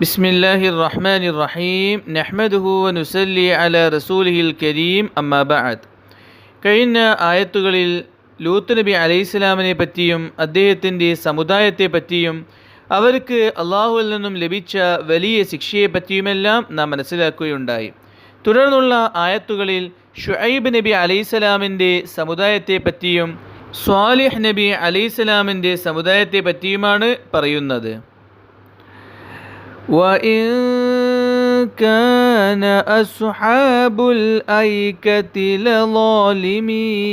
ബിസ്മില്ലാഹിർ റഹ്മാനിർ റഹീം نحمده നുസല്ലി على റസൂലിഹിൽ കരീം. അമ്മ ബഅദ്. കഴിഞ്ഞ ആയത്തുകളിൽ ലൂത്ത് നബി അലൈഹിസ്ലാമിനെ പറ്റിയും അദ്ദേഹത്തിന്റെ സമുദായത്തെ പറ്റിയും അവർക്ക് അള്ളാഹുവിൽ നിന്നും ലഭിച്ച വലിയ ശിക്ഷയെ പറ്റിയുമെല്ലാം നാം മനസ്സിലാക്കുകയുണ്ടായി. തുടർന്നുള്ള ആയത്തുകളിൽ ഷുഐബ് നബി അലൈഹിസ്ലാമിന്റെ സമുദായത്തെ പറ്റിയും സ്വാലിഹ് നബി അലൈഹിസ്ലാമിന്റെ സമുദായത്തെ പറ്റിയുമാണ് പറയുന്നത്. وإن كان أصحاب الأيكة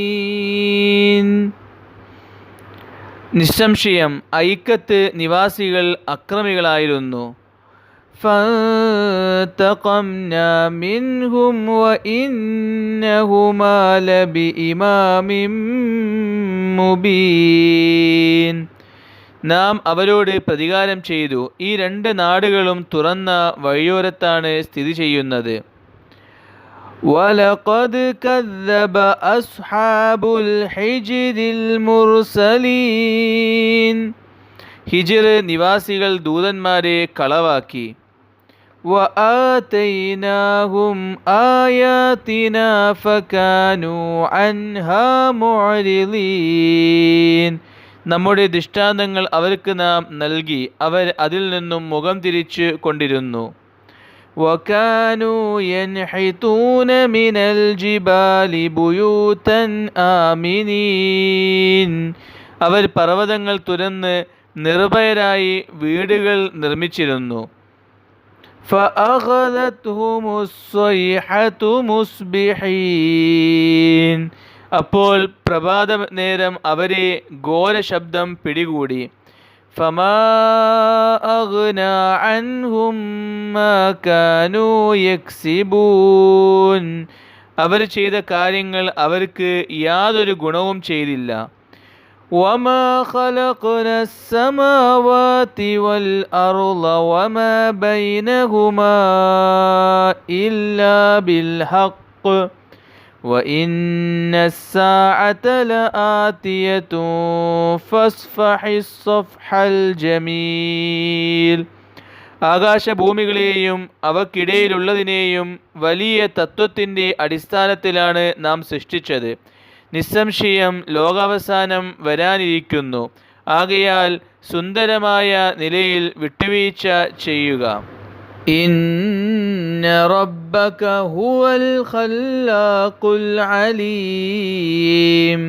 لظالمين നിസ്സംശയം ഐക്കത്ത് നിവാസികൾ അക്രമികളായിരുന്നു فانتقمنا منهم وإنهما لبإمام مبين നാം അവരോട് പ്രതികാരം ചെയ്തു ഈ രണ്ട് നാടുകളും തുറന്ന വഴിയോരത്താണ് സ്ഥിതി ചെയ്യുന്നത് ولقد كذب أصحاب الحجر المرسلين ഹിജിർ നിവാസികൾ ദൂതന്മാരെ കളവാക്കി وآتيناهم آياتنا فكانوا عنها معرضين നമ്മുടെ ദൃഷ്ടാന്തങ്ങൾ അവർക്ക് നാം നൽകി അവർ അതിൽ നിന്നും മുഖം തിരിച്ച് കൊണ്ടിരുന്നു وكانوا ينحتون من الجبال بيوتا آمنين അവർ പർവ്വതങ്ങൾ തുരന്ന് നിർഭയരായി വീടുകൾ നിർമ്മിച്ചിരുന്നു فأخذتهم الصيحة مصبحين അപ്പോൾ പ്രഭാത നേരം അവരെ ഘോര ശബ്ദം പിടികൂടി فما أغنى عنهم ما كانوا يكسبون അവർ ചെയ്ത കാര്യങ്ങൾ അവർക്ക് യാതൊരു ഗുണവും ചെയ്തില്ല وما خلقنا السماوات والأرض وما بينهما إلا بالحق وإن الساعة لآتية فاصفح الصفح الجميل ആകാശഭൂമികളെയും അവക്കിടയിലുള്ളതിനെയും വലിയ തത്വത്തിൻ്റെ അടിസ്ഥാനത്തിലാണ് നാം സൃഷ്ടിച്ചത് നിസ്സംശയം ലോകാവസാനം വരാനിരിക്കുന്നു ആകയാൽ സുന്ദരമായ നിലയിൽ വിട്ടുവീഴ്ച ചെയ്യുക إن ربك هو الخلاق العليم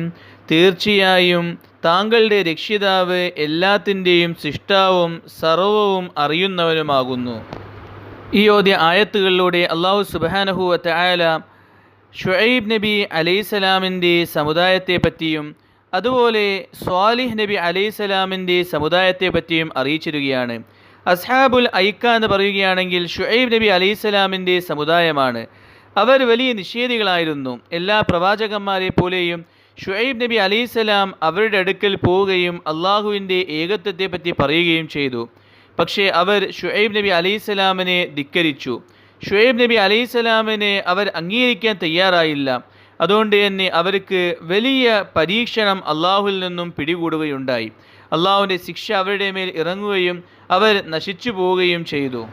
തീർച്ചയായും താങ്കളുടെ രക്ഷിതാവ് എല്ലാത്തിൻ്റെയും സൃഷ്ടാവും സർവവും അറിയുന്നവനുമാകുന്നു ഈ ഓദ്യ ആയത്തുകളിലൂടെ അള്ളാഹു സുബാനഹുവത്തെ ആയാല ഷുഐബ് നബി അലൈസലാമിൻ്റെ സമുദായത്തെ പറ്റിയും അതുപോലെ സ്വാലിഹ് നബി അലൈസലാമിൻ്റെ സമുദായത്തെ പറ്റിയും അറിയിച്ചിരുകയാണ് അസ്ഹാബുൽ ഐക്ക എന്ന് പറയുകയാണെങ്കിൽ ഷുഹൈബ് നബി അലൈഹിസ്സലാമിന്റെ സമുദായമാണ്. അവർ വലിയ നിഷേധികളായിരുന്നു. എല്ലാ പ്രവാചകന്മാരെ പോലെയും ഷുഹൈബ് നബി അലൈഹിസ്സലാം അവരുടെ അടുക്കൽ പോവുകയും അള്ളാഹുവിന്റെ ഏകത്വത്തെപ്പറ്റി പറയുകയും ചെയ്തു. പക്ഷേ അവർ ഷുഹൈബ് നബി അലൈഹിസ്സലാമിനെ ധിക്കരിച്ചു. ഷുഹൈബ് നബി അലൈഹിസ്സലാമിനെ അവർ അംഗീകരിക്കാൻ തയ്യാറായില്ല. അതുകൊണ്ട് തന്നെ അവർക്ക് വലിയ പരീക്ഷണം അള്ളാഹുവിൽ നിന്നും പിടികൂടുകയുണ്ടായി. അള്ളാഹുവിന്റെ ശിക്ഷ അവരുടെ മേൽ ഇറങ്ങുകയും അവർ നശിച്ചു പോവുകയും ചെയ്തു.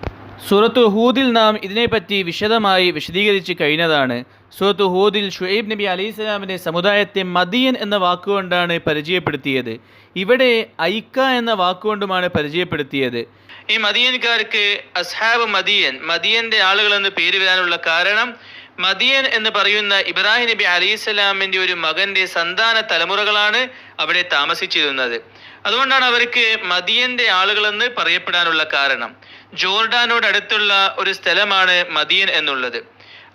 സൂറത്തു ഹൂദിൽ നാം ഇതിനെപ്പറ്റി വിശദമായി വിശദീകരിച്ച് കഴിഞ്ഞതാണ്. സൂറത്തു ഹൂദിൽ ഷുഹൈബ് നബി അലൈഹി സ്വലാമിന്റെ സമുദായത്തെ മദിയൻ എന്ന വാക്കുകൊണ്ടാണ് പരിചയപ്പെടുത്തിയത്. ഇവിടെ ഐക്ക എന്ന വാക്കുകൊണ്ടുമാണ് പരിചയപ്പെടുത്തിയത്. ഈ മദിയൻകാർക്ക് അസ്ഹാബ് മദിയൻ മദിയന്റെ ആളുകൾ എന്ന് പേര് വരാനുള്ള കാരണം മദിയൻ എന്ന് പറയുന്ന ഇബ്രാഹിം നബി അലൈഹി സ്വലാമിന്റെ ഒരു മകന്റെ സന്താന തലമുറകളാണ് അവിടെ താമസിച്ചിരുന്നത്. അതുകൊണ്ടാണ് അവർക്ക് മദിയന്റെ ആളുകളെന്ന് പറയപ്പെടാനുള്ള കാരണം. ജോർഡാനോട് അടുത്തുള്ള ഒരു സ്ഥലമാണ് മദിയൻ എന്നുള്ളത്.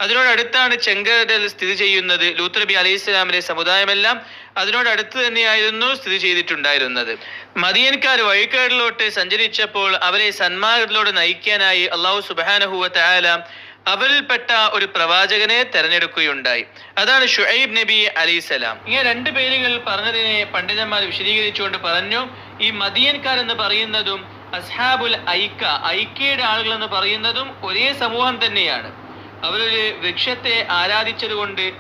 അതിനോടടുത്താണ് ചെങ്കടൽ സ്ഥിതി ചെയ്യുന്നത് ലൂത്ത് നബി അലൈഹി ഇസ്ലാമിലെ സമുദായമെല്ലാം അതിനോടടുത്ത് തന്നെയായിരുന്നു സ്ഥിതി ചെയ്തിട്ടുണ്ടായിരുന്നത്. മദിയൻകാർ വഴിക്കേടിലോട്ട് സഞ്ചരിച്ചപ്പോൾ അവരെ സന്മാർഗത്തിലോട് നയിക്കാനായി അള്ളാഹു സുബാനഹുവ തആല അവരിൽപ്പെട്ട ഒരു പ്രവാചകനെ തെരഞ്ഞെടുക്കുകയുണ്ടായി. അതാണ് ഷുഹൈബ് നബി അലിസലാം ഇങ്ങനെ രണ്ട് പേരുകൾ പറഞ്ഞതിനെ പണ്ഡിതന്മാർ വിശദീകരിച്ചുകൊണ്ട് പറഞ്ഞു ഈ മദിയൻകാർ എന്ന് പറയുന്നതും അസ്ഹാബുൽ ഐക്ക ഐക്യയുടെ ആളുകൾ എന്ന് പറയുന്നതും ഒരേ സമൂഹം തന്നെയാണ്. അവരൊരു വൃക്ഷത്തെ ആരാധിച്ചതുകൊണ്ട്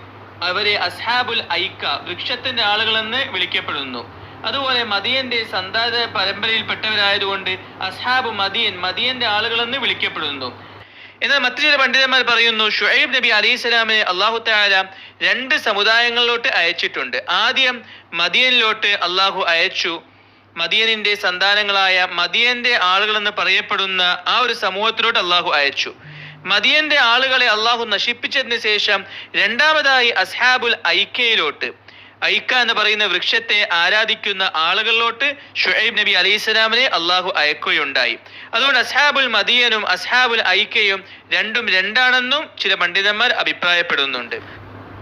അവരെ അസ്ഹാബുൽ ഐക്ക വൃക്ഷത്തിന്റെ ആളുകളെന്ന് വിളിക്കപ്പെടുന്നു. അതുപോലെ മദിയന്റെ സന്താന പരമ്പരയിൽപ്പെട്ടവരായതുകൊണ്ട് അസ്ഹാബ് മദിയൻ മദിയന്റെ ആളുകളെന്ന് വിളിക്കപ്പെടുന്നു. എന്നാൽ മറ്റു ചില പണ്ഡിതന്മാർ പറയുന്നു ഷുഹൈബ് നബി അലൈഹി സ്വലാമിനെ അള്ളാഹു താല രണ്ട് സമുദായങ്ങളിലോട്ട് അയച്ചിട്ടുണ്ട്. ആദ്യം മദിയനിലോട്ട് അള്ളാഹു അയച്ചു. മദിയനിന്റെ സന്താനങ്ങളായ മദിയന്റെ ആളുകൾ എന്ന് പറയപ്പെടുന്ന ആ ഒരു സമൂഹത്തിലോട്ട് അള്ളാഹു അയച്ചു. മദിയന്റെ ആളുകളെ അള്ളാഹു നശിപ്പിച്ചതിന് ശേഷം രണ്ടാമതായി അസ്ഹാബുൽ ഐക്കയിലോട്ട് ഐക്ക എന്ന് പറയുന്ന വൃക്ഷത്തെ ആരാധിക്കുന്ന ആളുകളിലോട്ട് ഷുഹൈബ് നബി അലൈഹി സ്വലാമിനെ അള്ളാഹു അയക്കുകയുണ്ടായി. അതുകൊണ്ട് അസ്ഹാബുൽ മദിയനും അസ്ഹാബുൽ ഐക്കയും രണ്ടും രണ്ടാണെന്നും ചില പണ്ഡിതന്മാർ അഭിപ്രായപ്പെടുന്നുണ്ട്.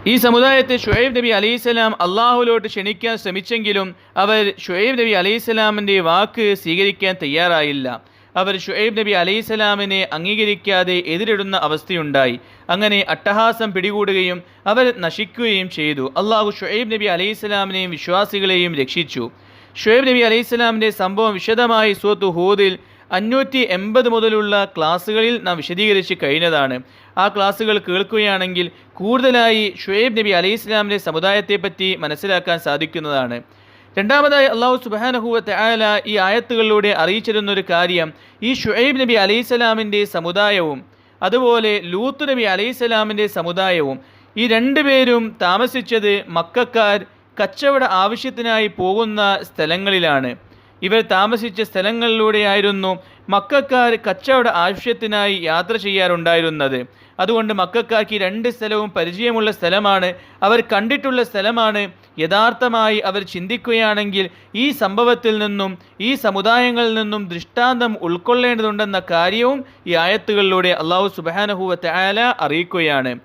ഈ സമുദായത്തെ ഷുഹൈബ് നബി അലൈഹിസ്സലാം അള്ളാഹുലോട്ട് ക്ഷണിക്കാൻ ശ്രമിച്ചെങ്കിലും അവർ ഷുഹൈബ് നബി അലൈഹിസ്സലാമിന്റെ വാക്ക് സ്വീകരിക്കാൻ തയ്യാറായില്ല. അവർ ഷുഹൈബ് നബി അലൈഹിസ്സലാമിനെ അംഗീകരിക്കാതെ എതിരിടുന്ന അവസ്ഥയുണ്ടായി. അങ്ങനെ അട്ടഹാസം പിടികൂടുകയും അവർ നശിക്കുകയും ചെയ്തു. അള്ളാഹു ഷുഹൈബ് നബി അലൈഹിസ്സലാമിനെയും വിശ്വാസികളെയും രക്ഷിച്ചു. ഷുഹൈബ് നബി അലൈഹിസ്സലാമിന്റെ സംഭവം വിശദമായി സുഹത്തു ഹൂദിൽ അഞ്ഞൂറ്റി എൺപത് മുതലുള്ള ക്ലാസ്സുകളിൽ നാം വിശദീകരിച്ച് കഴിഞ്ഞതാണ്. ആ ക്ലാസ്സുകൾ കേൾക്കുകയാണെങ്കിൽ കൂടുതലായി ഷുഹൈബ് നബി അലൈഹി സ്വലാമിന്റെ സമുദായത്തെപ്പറ്റി മനസ്സിലാക്കാൻ സാധിക്കുന്നതാണ്. രണ്ടാമതായി അള്ളാഹു സുബാനഹുവത്തെ ആല ഈ ആയത്തുകളിലൂടെ അറിയിച്ചിരുന്ന ഒരു കാര്യം ഈ ഷുഹൈബ് നബി അലൈഹി സ്വലാമിന്റെ സമുദായവും അതുപോലെ ലൂത്ത് നബി അലൈഹി സ്വലാമിന്റെ സമുദായവും ഈ രണ്ടുപേരും താമസിച്ചത് മക്കാർ കച്ചവട ആവശ്യത്തിനായി പോകുന്ന സ്ഥലങ്ങളിലാണ്. ഇവർ താമസിച്ച സ്ഥലങ്ങളിലൂടെയായിരുന്നു മക്കാർ കച്ചവട ആവശ്യത്തിനായി യാത്ര ചെയ്യാറുണ്ടായിരുന്നത്. അതുകൊണ്ട് മക്കാർക്ക് രണ്ട് സ്ഥലവും പരിചയമുള്ള സ്ഥലമാണ്. അവർ കണ്ടിട്ടുള്ള സ്ഥലമാണ്. യഥാർത്ഥമായി അവർ ചിന്തിക്കുകയാണെങ്കിൽ ഈ സംഭവത്തിൽ നിന്നും ഈ സമുദായങ്ങളിൽ നിന്നും ദൃഷ്ടാന്തം ഉൾക്കൊള്ളേണ്ടതുണ്ടെന്ന കാര്യവും ഈ ആയത്തുകളിലൂടെ അള്ളാഹു സുബാനഹുവത്തെ ആല അറിയിക്കുകയാണ്.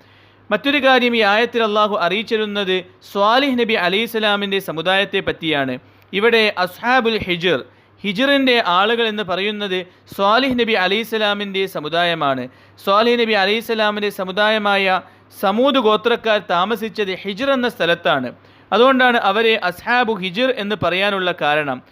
മറ്റൊരു കാര്യം ഈ ആയത്തിൽ അള്ളാഹു അറിയിച്ചിരുന്നത് സ്വാലിഹ് നബി അലൈഹി സ്വലാമിന്റെ സമുദായത്തെ പറ്റിയാണ്. ഇവിടെ അസ്ഹാബുൽ ഹിജർ ഹിജറിന്റെ ആളുകൾ എന്ന് പറയുന്നത് സ്വാലിഹ് നബി അലൈഹിസ്സലാമിന്റെ സമുദായമാണ്. സ്വാലിഹ് നബി അലൈഹിസ്സലാമിന്റെ സമുദായമായ സമൂദ് ഗോത്രക്കാർ താമസിച്ചത് ഹിജർ എന്ന സ്ഥലത്താണ്. അതുകൊണ്ടാണ് അവരെ അസ്ഹാബു ഹിജിർ എന്ന് പറയാനുള്ള കാരണം.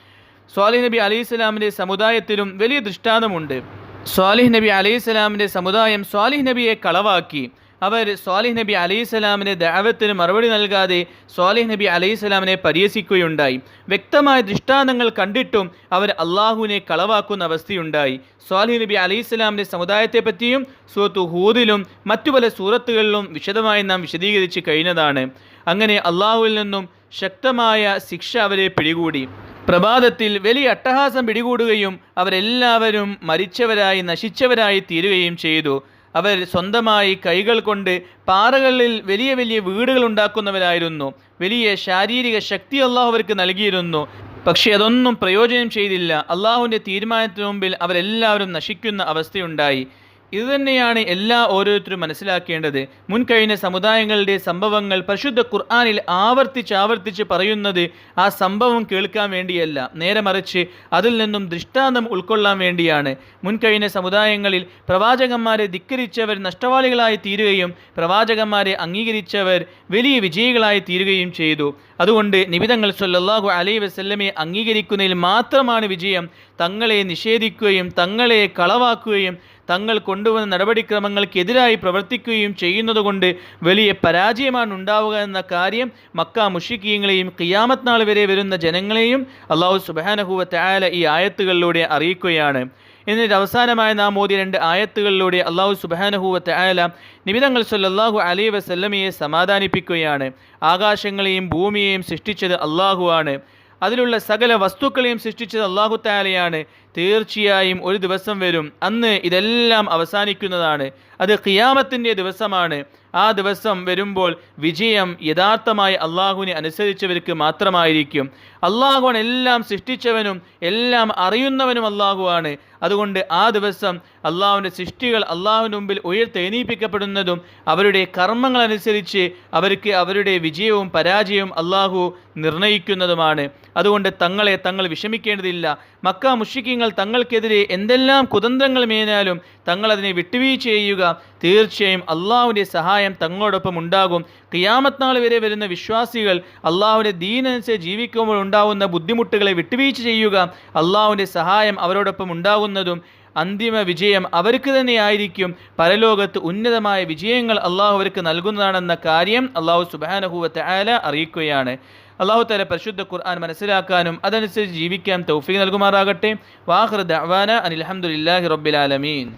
സ്വാലിഹ് നബി അലൈഹിസ്സലാമിന്റെ സമുദായത്തിലും വലിയ ദൃഷ്ടാന്തമുണ്ട്. സ്വാലിഹ് നബി അലൈഹിസ്സലാമിന്റെ സമുദായം സ്വാലിഹ് നബിയെ കളവാക്കി. അവർ സ്വാലിഹ് നബി അലൈഹിസ്സലാമിന്റെ ദാവത്തിന് മറുപടി നൽകാതെ സ്വാലിഹ് നബി അലൈഹിസ്സലാമിനെ പരിഹസിക്കുകയുണ്ടായി. വ്യക്തമായ ദൃഷ്ടാന്തങ്ങൾ കണ്ടിട്ടും അവർ അള്ളാഹുവിനെ കളവാക്കുന്ന അവസ്ഥയുണ്ടായി. സ്വാലിഹ് നബി അലൈഹിസ്സലാമിന്റെ സ്വലാമിന്റെ സമുദായത്തെ പറ്റിയും സൂറത്ത് ഹൂദിലും മറ്റു പല സൂറത്തുകളിലും വിശദമായി നാം വിശദീകരിച്ച് കഴിഞ്ഞതാണ്. അങ്ങനെ അള്ളാഹുവിൽ നിന്നും ശക്തമായ ശിക്ഷ അവരെ പിടികൂടി. പ്രഭാതത്തിൽ വലിയ അട്ടഹാസം പിടികൂടുകയും അവരെല്ലാവരും മരിച്ചവരായി നശിച്ചവരായി തീരുകയും ചെയ്തു. അവർ സ്വന്തമായി കൈകൾ കൊണ്ട് പാറകളിൽ വലിയ വലിയ വീടുകൾ ഉണ്ടാക്കുന്നവരായിരുന്നു. വലിയ ശാരീരിക ശക്തി അള്ളാഹു അവർക്ക് നൽകിയിരുന്നു. പക്ഷേ അതൊന്നും പ്രയോജനം ചെയ്തില്ല. അള്ളാഹുവിന്റെ തീരുമാനത്തിന് മുമ്പിൽ അവരെല്ലാവരും നശിക്കുന്ന അവസ്ഥയുണ്ടായി. ഇതുതന്നെയാണ് എല്ലാ ഓരോരുത്തരും മനസ്സിലാക്കേണ്ടത്. മുൻകഴിഞ്ഞ സമുദായങ്ങളുടെ സംഭവങ്ങൾ പരിശുദ്ധ ഖുർആാനിൽ ആവർത്തിച്ച് ആവർത്തിച്ച് പറയുന്നത് ആ സംഭവം കേൾക്കാൻ വേണ്ടിയല്ല. നേരെ മറിച്ച് അതിൽ നിന്നും ദൃഷ്ടാന്തം ഉൾക്കൊള്ളാൻ വേണ്ടിയാണ്. മുൻകഴിഞ്ഞ സമുദായങ്ങളിൽ പ്രവാചകന്മാരെ ധിക്കരിച്ചവർ നഷ്ടവാളികളായി തീരുകയും പ്രവാചകന്മാരെ അംഗീകരിച്ചവർ വലിയ വിജയികളായി തീരുകയും ചെയ്തു. അതുകൊണ്ട് നിബിതങ്ങൾ സല്ലല്ലാഹു അലൈ വസല്ലമയെ അംഗീകരിക്കുന്നതിൽ മാത്രമാണ് വിജയം. തങ്ങളെ നിഷേധിക്കുകയും തങ്ങളെ കളവാക്കുകയും തങ്ങൾ കൊണ്ടുവന്ന നടപടിക്രമങ്ങൾക്കെതിരായി പ്രവർത്തിക്കുകയും ചെയ്യുന്നതുകൊണ്ട് വലിയ പരാജയമാണ് ഉണ്ടാവുക എന്ന കാര്യം മക്ക മുഷിക്കീങ്ങളെയും ഖിയാമത്ത് നാൾ വരെ വരുന്ന ജനങ്ങളെയും അള്ളാഹു സുബാനഹുവ തായാല ഈ ആയത്തുകളിലൂടെ അറിയിക്കുകയാണ്. എന്നിട്ട് അവസാനമായി നാം മോദി രണ്ട് ആയത്തുകളിലൂടെ അള്ളാഹു സുബാനഹുവ ആല നിമിതങ്ങൾ സല്ലാഹു അലൈ വസല്ലമയെ സമാധാനിപ്പിക്കുകയാണ്. ആകാശങ്ങളെയും ഭൂമിയെയും സൃഷ്ടിച്ചത് അള്ളാഹുവാണ് അതിലുള്ള സകല വസ്തുക്കളെയും സൃഷ്ടിച്ചത് അള്ളാഹു താലയാണ് തീർച്ചയായും ഒരു ദിവസം വരും. അന്ന് ഇതെല്ലാം അവസാനിക്കുന്നതാണ്. അത് ഖിയാമത്തിന്റെ ദിവസമാണ്. ആ ദിവസം വരുമ്പോൾ വിജയം യഥാർത്ഥമായി അള്ളാഹുവിനെ അനുസരിച്ചവർക്ക് മാത്രമായിരിക്കും. അള്ളാഹുവാണ് എല്ലാം സൃഷ്ടിച്ചവനും എല്ലാം അറിയുന്നവനും അള്ളാഹുവാണ്. അതുകൊണ്ട് ആ ദിവസം അള്ളാഹുവിന്റെ സൃഷ്ടികൾ അള്ളാഹുവിന് മുമ്പിൽ ഉയർത്തെണീപ്പിക്കപ്പെടുന്നതും അവരുടെ കർമ്മങ്ങൾ അനുസരിച്ച് അവർക്ക് അവരുടെ വിജയവും പരാജയവും അള്ളാഹു നിർണയിക്കുന്നതുമാണ്. അതുകൊണ്ട് തങ്ങളെ തങ്ങൾ വിഷമിക്കേണ്ടതില്ല. മക്ക മുഷിക്കിങ്ങൾ തങ്ങൾക്കെതിരെ എന്തെല്ലാം കുതന്ത്രങ്ങൾ മേനാലും തങ്ങൾ അതിനെ വിട്ടുവീഴ്ച ചെയ്യുക തീർച്ചയായും അള്ളാഹുവിന്റെ സഹായം തങ്ങളോടൊപ്പം ഉണ്ടാകും. ഖിയാമത്ത് നാൾ വരെ വരുന്ന വിശ്വാസികൾ അള്ളാഹുവിന്റെ ദീനനുസരിച്ച് ജീവിക്കുമ്പോൾ ഉണ്ടാകുന്ന ബുദ്ധിമുട്ടുകളെ വിട്ടുവീഴ്ച ചെയ്യുക അള്ളാഹുവിന്റെ സഹായം അവരോടൊപ്പം ഉണ്ടാകുന്നതും അന്തിമ വിജയം അവർക്ക് തന്നെയായിരിക്കും പരലോകത്ത് ഉന്നതമായ വിജയങ്ങൾ അള്ളാഹു അവർക്ക് നൽകുന്നതാണെന്ന കാര്യം അള്ളാഹു സുബാനഹുവത്തെ ആല അറിയിക്കുകയാണ്. അള്ളാഹു താല പരിശുദ്ധ ഖുർആൻ മനസ്സിലാക്കാനും അതനുസരിച്ച് ജീവിക്കാൻ തൗഫീഖ് നൽകുമാറാകട്ടെ. വാഹൃദ് അവാന അനിൽഹമുല്ലാഹി റബ്ബിൽ ആലമീൻ.